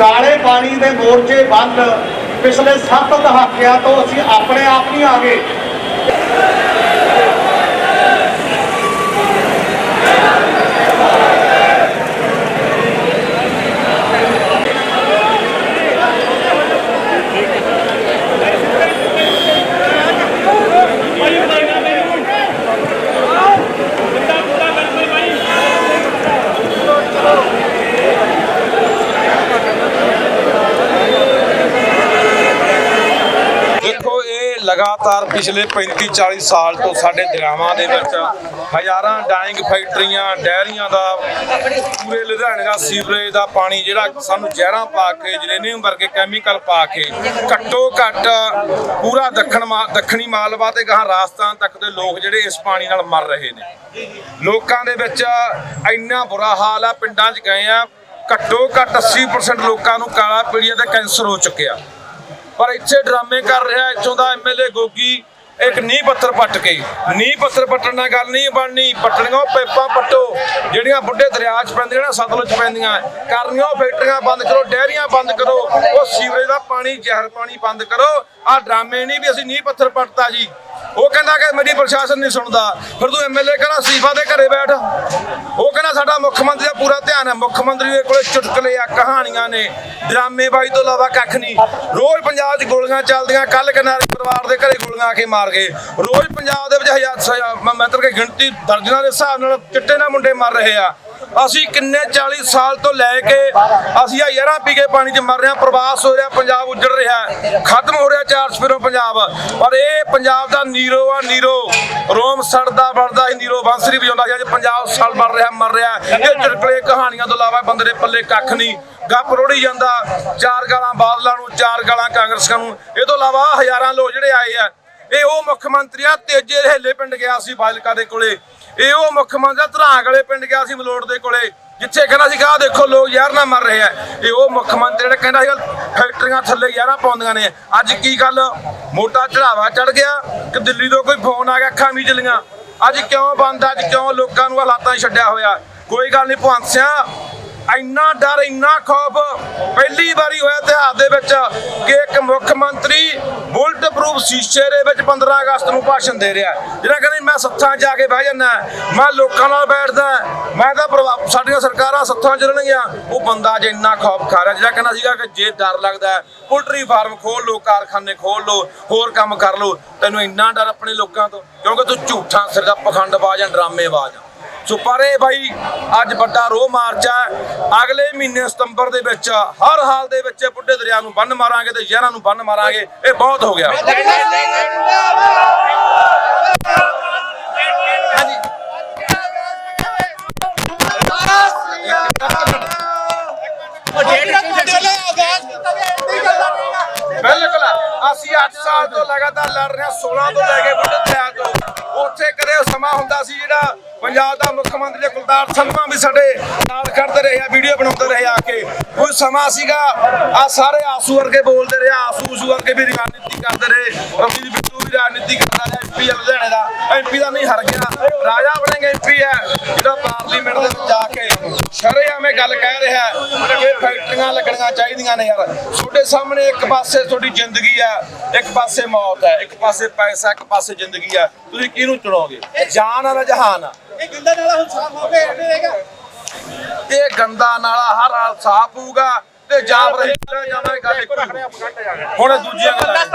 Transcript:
ਕਾਲੇ ਪਾਣੀ ਦੇ ਮੋਰਚੇ ਬੰਦ ਪਿਛਲੇ 7 ਦਹਾਕਿਆਂ ਤੋਂ ਅਸੀਂ ਆਪਣੇ ਆਪ ਨਹੀਂ ਆ ਗਏ ਦੇਖੋ ਇਹ ਲਗਾਤਾਰ ਪਿਛਲੇ 35 40 ਸਾਲ ਤੋਂ ਸਾਡੇ ਦਰਿਆਵਾਂ ਦੇ ਵਿੱਚ ਹਜ਼ਾਰਾਂ ਡਾਇੰਗ ਫੈਕਟਰੀਆਂ, ਡੈਰੀਆਂ ਦਾ, ਪੂਰੇ ਲੁਧਿਆਣੇ ਦਾ ਸੀਵਰੇਜ ਦਾ ਪਾਣੀ ਜਿਹੜਾ ਸਾਨੂੰ ਜ਼ਹਿਰਾਂ ਪਾ ਕੇ, ਜਰੇਨੀਅਮ ਵਰਗੇ ਕੈਮੀਕਲ ਪਾ ਕੇ ਘੱਟੋ ਘੱਟ ਪੂਰਾ ਦੱਖਣ ਮਾ- ਦੱਖਣੀ ਮਾਲਵਾ ਤੇ ਗਾਂ ਰਾਜਸਥਾਨ ਤੱਕ ਦੇ ਲੋਕ ਜਿਹੜੇ ਇਸ ਪਾਣੀ ਨਾਲ ਮਰ ਰਹੇ ਨੇ। ਲੋਕਾਂ ਦੇ ਵਿੱਚ ਇੰਨਾ ਬੁਰਾ ਹਾਲ ਆ, ਪਿੰਡਾਂ 'ਚ ਗਏ ਆ, ਘੱਟੋ ਘੱਟ 80% ਲੋਕਾਂ ਨੂੰ ਕਾਲਾ ਪੀਲੀਆ ਤੇ ਕੈਂਸਰ ਹੋ ਚੁੱਕਿਆ। ਪਰ ਇੱਥੇ ਡਰਾਮੇ ਕਰ ਰਿਹਾ, ਇੱਥੋਂ ਦਾ ਐਮਐਲਏ ਗੋਗੀ, ਇੱਕ ਨੀਂਹ ਪੱਥਰ ਪੱਟ ਕੇ। ਨੀਂਹ ਪੱਥਰ ਪੱਟਣ ਨਾਲ ਗੱਲ ਨਹੀਂ ਬਣਨੀ, ਪੱਟਣੀਆਂ ਉਹ ਪੈਪਾਂ ਪੱਟੋ। ਜਿਹੜੀਆਂ ਬੁੱਢੇ ਦਰਿਆ 'ਚ ਪੈਂਦੀਆਂ ਨਾ, ਸਤਲੁਜ 'ਚ ਪੈਂਦੀਆਂ। ਕਰਨੀਆਂ ਉਹ ਫੈਕਟਰੀਆਂ ਬੰਦ ਕਰੋ, ਡੈਰੀਆਂ ਬੰਦ ਕਰੋ। ਉਹ ਸੀਵਰੇਜ ਦਾ ਪਾਣੀ, ਜ਼ਹਿਰ ਪਾਣੀ ਬੰਦ ਕਰੋ। ਆਹ ਡਰਾਮੇ ਨਹੀਂ ਵੀ ਅਸੀਂ ਨੀਂਹ ਪੱਥਰ ਪੱਟਤਾ ਜੀ। ਉਹ ਕਹਿੰਦਾ ਕਿ ਮੇਰੀ ਪ੍ਰਸ਼ਾਸਨ ਨਹੀਂ ਸੁਣਦਾ। ਫਿਰ ਤੂੰ ਐਮਐਲਏ ਕਹਿੰਦਾ ਸੀਫਾ ਦੇ ਘਰੇ ਬੈਠ। ਉਹ ਕਹਿੰਦਾ ਸਾਡਾ ਮੁੱਖ ਮੰਤਰੀ ਦਾ ਪੂਰਾ ਧਿਆਨ ਹੈ। ਮੁੱਖ ਮੰਤਰੀ ਦੇ ਕੋਲੇ ਚੁਟਕਲੇ ਆ, ਕਹਾਣੀਆਂ ਨੇ। ਡਰਾਮੇਬਾਜ਼ੀ ਤੋਂ ਇਲਾਵਾ ਕੱਖ ਨਹੀਂ। ਰੋਜ਼ ਪੰਜਾਬ 'ਚ ਗੋਲੀਆਂ ਚੱਲਦੀਆਂ। ਕੱਲ ਕਿਨਾਰੇ ਪਰਿਵਾਰ ਦੇ ਘਰੇ ਗੋਲੀਆਂ ਆ ਕੇ ਮਾਰ ਗਏ। ਰੋਜ਼ ਪੰਜਾਬ ਦੇ ਵਿੱਚ ਹਜ਼ਾਰ ਮੈਂ ਮਤਲਬ ਕਿ ਗਿਣਤੀ ਦਰਜਨਾਂ ਦੇ ਹਿਸਾਬ ਨਾਲ ਚਿੱਟੇ ਨਾਲ ਮੁੰਡੇ ਮਰ ਰਹੇ ਆ। ਅਸੀਂ ਕਿੰਨੇ 40 ਸਾਲ ਤੋਂ ਲੈ ਕੇ ਅਸੀਂ ਆ ਯਾਰਾਂ ਪੀ ਕੇ ਪਾਣੀ 'ਚ ਮਰ ਰਹੇ ਹਾਂ, ਪ੍ਰਵਾਸ ਹੋ ਰਿਹਾ, ਪੰਜਾਬ ਉੱਜੜ ਰਿਹਾ ਖਤਮ ਹੋ ਰਿਹਾ ਚਾਰ ਸਫੇਰੋਂ ਪੰਜਾਬ। ਪਰ ਇਹ ਪੰਜਾਬ ਦਾ ਨੀਰੋ ਆ, ਨੀਰੋ। ਰੋਮ ਸੜਦਾ ਵੜਦਾ ਹੀ ਨੀਰੋ ਬਾਂਸਰੀ ਵਜਾਉਂਦਾ ਸੀ, ਅੱਜ ਪੰਜਾਬ ਸੜ ਮਰ ਰਿਹਾ ਮਰ ਰਿਹਾ ਇਹ ਚੁਟਕਲੇ ਕਹਾਣੀਆਂ ਤੋਂ ਇਲਾਵਾ ਬੰਦੇ ਦੇ ਪੱਲੇ ਕੱਖ ਨਹੀਂ। ਗੱਪ ਰੋੜੀ ਜਾਂਦਾ, ਚਾਰ ਗਾਲਾਂ ਬਾਦਲਾਂ ਨੂੰ, ਚਾਰ ਗਾਲਾਂ ਕਾਂਗਰਸੀਆਂ ਨੂੰ। ਇਹ ਤੋਂ ਇਲਾਵਾ ਹਜ਼ਾਰਾਂ ਲੋਕ ਜਿਹੜੇ ਆਏ ਆ, ਇਹ ਉਹ ਮੁੱਖ ਮੰਤਰੀ ਆ, ਤੇਜੇ ਰਹੇਲੇ ਪਿੰਡ ਗਿਆ ਸੀ, ਬਾਲਕਾ ਦੇ ਕੋਲੇ। ਇਹ ਉਹ ਮੁੱਖ ਮੰਤਰੀ ਧਰਾਂਗ ਵਾਲੇ ਪਿੰਡ ਗਿਆ ਸੀ ਮਲੋੜ ਦੇ ਕੋਲੇ, ਜਿੱਥੇ ਕਹਿੰਦਾ ਸੀ ਆਹ ਦੇਖੋ ਲੋਕ ਯਾਰ ਨਾ ਮਰ ਰਹੇ ਆ। ਇਹ ਉਹ ਮੁੱਖ ਮੰਤਰੀ ਜਿਹੜਾ ਕਹਿੰਦਾ ਸੀ ਫੈਕਟਰੀਆਂ ਥੱਲੇ ਯਾਰਾਂ ਪਾਉਂਦੀਆਂ ਨੇ। ਅੱਜ ਕੀ ਗੱਲ? ਮੋਟਾ ਚੜਾਵਾ ਚੜ ਗਿਆ, ਕਿ ਦਿੱਲੀ ਤੋਂ ਕੋਈ ਫੋਨ ਆ ਗਿਆ, ਅੱਖਾਂ ਮੀਚ ਲੀਆਂ ਅੱਜ ਕਿਉਂ ਬੰਦ? ਅੱਜ ਕਿਉਂ ਲੋਕਾਂ ਨੂੰ ਹਾਲਾਤਾਂ 'ਚ ਛੱਡਿਆ ਹੋਇਆ? ਕੋਈ ਗੱਲ ਨਹੀਂ ਭਵੰਤ ਸਿਆ। ਇੰਨਾ ਡਰ, ਇੰਨਾ ਖੌਫ, ਪਹਿਲੀ ਵਾਰੀ ਹੋਇਆ ਇਤਿਹਾਸ ਦੇ ਵਿੱਚ ਕਿ ਇੱਕ ਮੁੱਖ ਮੰਤਰੀ ਬੁਲਟ ਪ੍ਰੂਫ ਸ਼ੀਸ਼ੇ ਦੇ ਵਿੱਚ 15 ਅਗਸਤ ਨੂੰ ਭਾਸ਼ਣ ਦੇ ਰਿਹਾ ਜਿਹੜਾ ਕਹਿੰਦਾ ਮੈਂ ਸੱਥਾਂ 'ਚ ਜਾ ਕੇ ਬਹਿ ਜਾਂਦਾ ਮੈਂ ਲੋਕਾਂ ਨਾਲ ਬੈਠਦਾ ਮੈਂ ਤਾਂ ਪ੍ਰਭਾ- ਸਾਡੀਆਂ ਸਰਕਾਰਾਂ ਸੱਥਾਂ ਚੱਲਣਗੀਆਂ ਉਹ ਬੰਦਾ ਅੱਜ ਇੰਨਾ ਖੌਫ ਖਾ ਰਿਹਾ, ਜਿਹੜਾ ਕਹਿੰਦਾ ਸੀਗਾ ਕਿ ਜੇ ਡਰ ਲੱਗਦਾ ਪੋਲਟਰੀ ਫਾਰਮ ਖੋਲ ਲਓ, ਕਾਰਖਾਨੇ ਖੋਲ ਲਓ, ਹੋਰ ਕੰਮ ਕਰ ਲਓ, ਤੈਨੂੰ ਇੰਨਾ ਡਰ ਆਪਣੇ ਲੋਕਾਂ ਤੋਂ, ਕਿਉਂਕਿ ਤੂੰ ਝੂਠਾਂ ਸਿਰ ਦਾ ਪਖੰਡਬਾਜ਼ ਆ ਡਰਾਮੇਬਾਜ਼ ਆ। ਸੋ ਪਰ ਇਹ ਬਾਈ, ਅੱਜ ਵੱਡਾ ਰੋਹ ਮਾਰਚ ਹੈ। ਅਗਲੇ ਮਹੀਨੇ ਸਤੰਬਰ ਦੇ ਵਿੱਚ ਹਰ ਹਾਲ ਦੇ ਵਿੱਚ ਬੁੱਢੇ ਦਰਿਆ ਨੂੰ ਬੰਨ ਮਾਰਾਂਗੇ ਤੇ ਜ਼ਹਿਰਾਂ ਨੂੰ ਬੰਨ ਮਾਰਾਂਗੇ। ਇਹ ਬਹੁਤ ਹੋ ਗਿਆ। ਬਿਲਕੁਲ ਅਸੀਂ 8 ਸਾਲ ਤੋਂ ਲਗਾਤਾਰ ਲੜ ਰਹੇ ਹਾਂ 16 ਤੋਂ ਲੈ ਕੇ ਬੁੱਢੇ ਦਰਿਆ ਤੋਂ। ਉੱਥੇ ਕਦੇ ਸਮਾਂ ਹੁੰਦਾ ਸੀ ਜਿਹੜਾ ਪੰਜਾਬ ਦਾ ਮੁੱਖ ਮੰਤਰੀ ਕੁਲਤਾਰ ਸੰਧਵਾ ਵੀ ਸਾਡੇ ਨਾਲ ਖੜਦੇ ਰਹੇ ਆ, ਵੀਡੀਓ ਬਣਾਉਂਦੇ ਰਹੇ ਆ ਕੇ। ਕੋਈ ਸਮਾਂ ਸੀਗਾ ਆ ਸਾਰੇ ਆਸੂ ਵਰਗੇ ਬੋਲਦੇ ਰਹੇ, ਆਸੂ ਉਸੂ ਵਰਗੇ ਵੀ ਰਾਜਨੀਤੀ ਕਰਦੇ ਰਹੇ। ਰਵੀ ਬਿੱਟੂ ਵੀ ਰਾਜਨੀਤੀ ਕਰਦਾ ਰਿਹਾ ਐਮਪੀ ਲੁਧਿਆਣੇ ਦਾ। ਐਮਪੀ ਦਾ ਨਹੀਂ ਹਰ ਗਿਆ ਰਾਜਾ ਬਣੇਗਾ ਐਮਪੀ ਹੈ ਜਿਹੜਾ ਪਾਰਲੀਮੈਂਟ ਦੇ ਵਿੱਚ ਜਾ ਕੇ ਸ਼ਰੇਆਮੇ ਗੱਲ ਕਹਿ ਰਿਹਾ ਹੈ ਕਿ ਫੈਕਟਰੀਆਂ ਲੱਗਣੀਆਂ ਚਾਹੀਦੀਆਂ ਨੇ ਯਾਰ। ਤੁਹਾਡੇ ਸਾਹਮਣੇ ਇੱਕ ਪਾਸੇ ਤੁਹਾਡੀ ਜ਼ਿੰਦਗੀ ਹੈ ਇੱਕ ਪਾਸੇ ਮੌਤ ਹੈ ਇੱਕ ਪਾਸੇ ਪੈਸਾ ਇੱਕ ਪਾਸੇ ਜ਼ਿੰਦਗੀ ਹੈ। ਤੁਸੀਂ ਕਿਹਨੂੰ ਚੁਣੋਗੇ? ਜਾਨ ਆ ਜਹਾਨ ਆ। ਇਹ ਗੰਦਾ ਨਾਲਾ ਹੁਣ ਸਾਫ਼ ਹੋ ਇਹ ਰਹੇਗਾ ਇਹ ਗੰਦਾ ਨਾਲਾ ਹਰ ਹਾਲ ਸਾਫ਼ ਹੋਊਗਾ ਤੇ ਜਾਬ ਰਹੀ ਜਾਵਾਂਗੇ ਗੱਲ ਇੱਕੋ ਹੀ। ਹੁਣ ਦੂਜੀਆਂ ਗੱਲਾਂ